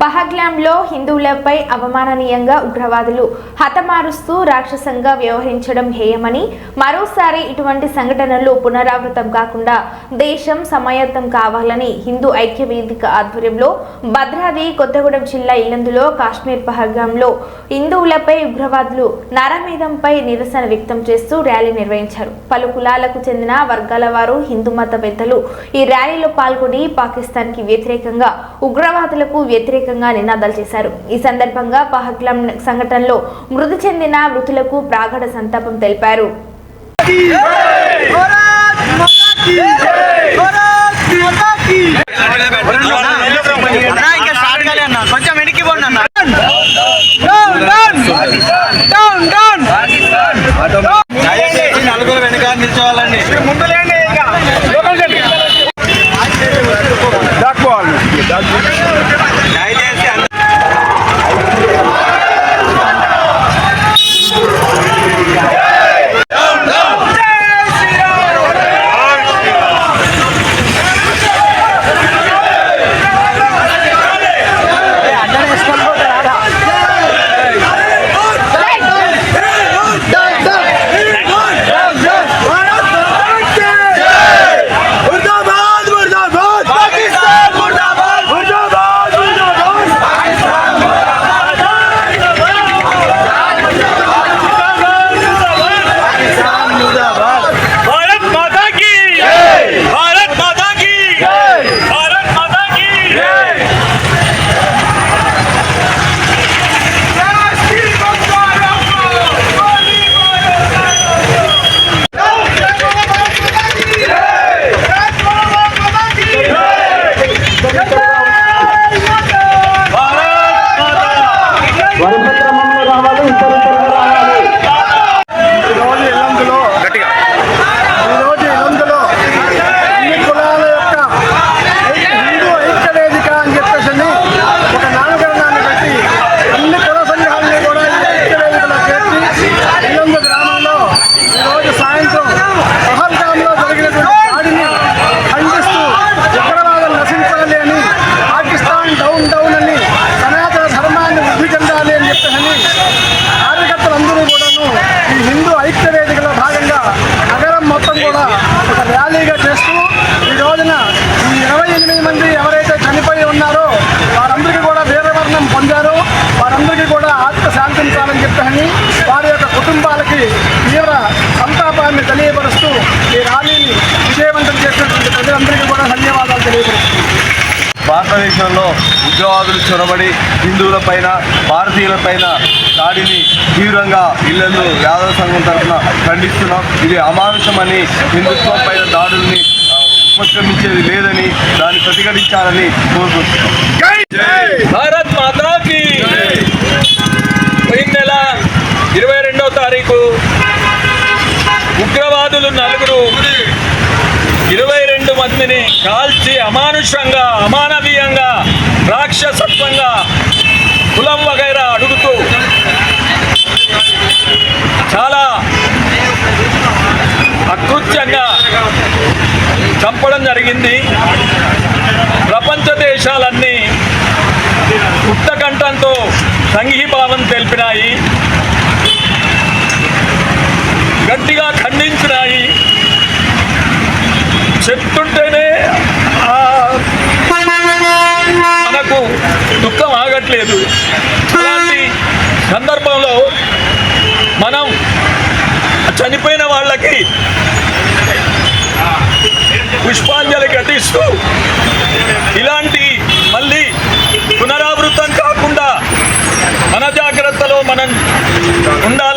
పహగ్లాంలో హిందువులపై అవమాననీయంగా ఉగ్రవాదులు హతమారుస్తూ రాక్షసంగా వ్యవహరించడం హేయమని మరోసారి ఇటువంటి సంఘటనలు పునరావృతం కాకుండా దేశం సమాయత్తం కావాలని హిందూ ఐక్య వేదిక ఆధ్వర్యంలో భద్రాద్రి కొత్తగూడెం జిల్లా ఇల్లందులో కాశ్మీర్ పహగ్లాంలో హిందువులపై ఉగ్రవాదులు నరమేధంపై నిరసన వ్యక్తం చేస్తూ ర్యాలీ నిర్వహించారు. పలు కులాలకు చెందిన వర్గాల వారు హిందూ మత పెద్దలు ఈ ర్యాలీలో పాల్గొని పాకిస్తాన్కి వ్యతిరేకంగా ఉగ్రవాదులకు వ్యతిరేకంగా నినాదాలు చేశారు. ఈ సందర్భంగా పహక్లం సంఘటనలో మృతి చెందిన మృతులకు ప్రాగఢ సంతాపం తెలిపారు. తెలియపరుస్తూ ఈ ర్యాలీని విజయవంతం చేసినటువంటి ప్రజలందరికీ కూడా ధన్యవాదాలు తెలియపరుస్తున్నాను భారతదేశంలో ఉగ్రవాదులు చొరబడి హిందువులపైన భారతీయులపైన దాడిని తీవ్రంగా ఇళ్ళను యాదవ సంఘం తరఫున ఖండిస్తున్నాం. ఇది అమానుషమని హిందుత్వం పైన దాడుల్ని ఉపక్రమించేది లేదని దాన్ని ప్రతిఘటించాలని కోరుకుంటున్నాం. భారత్ పోయిన నెల ఇరవై రెండవ తారీఖు ఉగ్రవాదులు నలుగురు ఇరవై రెండు మందిని కాల్చి అమానుషంగా అమానవీయంగా రాక్షసత్వంగా కులం వగైరా అడుగుతూ చాలా అకృత్యంగా చంపడం జరిగింది. ప్రపంచ దేశాలన్నీ ఉత్తకంఠంతో సంఘీభావం తెలిపినాయి. గట్టిగా దుఃఖం ఆగట్లేదు. అలాంటి సందర్భంలో మనం చనిపోయిన వాళ్ళకి పుష్పాంజలి ఘటిస్తూ ఇలాంటి మళ్ళీ పునరావృతం కాకుండా మన జాగ్రత్తలో మనం ఉండాలి.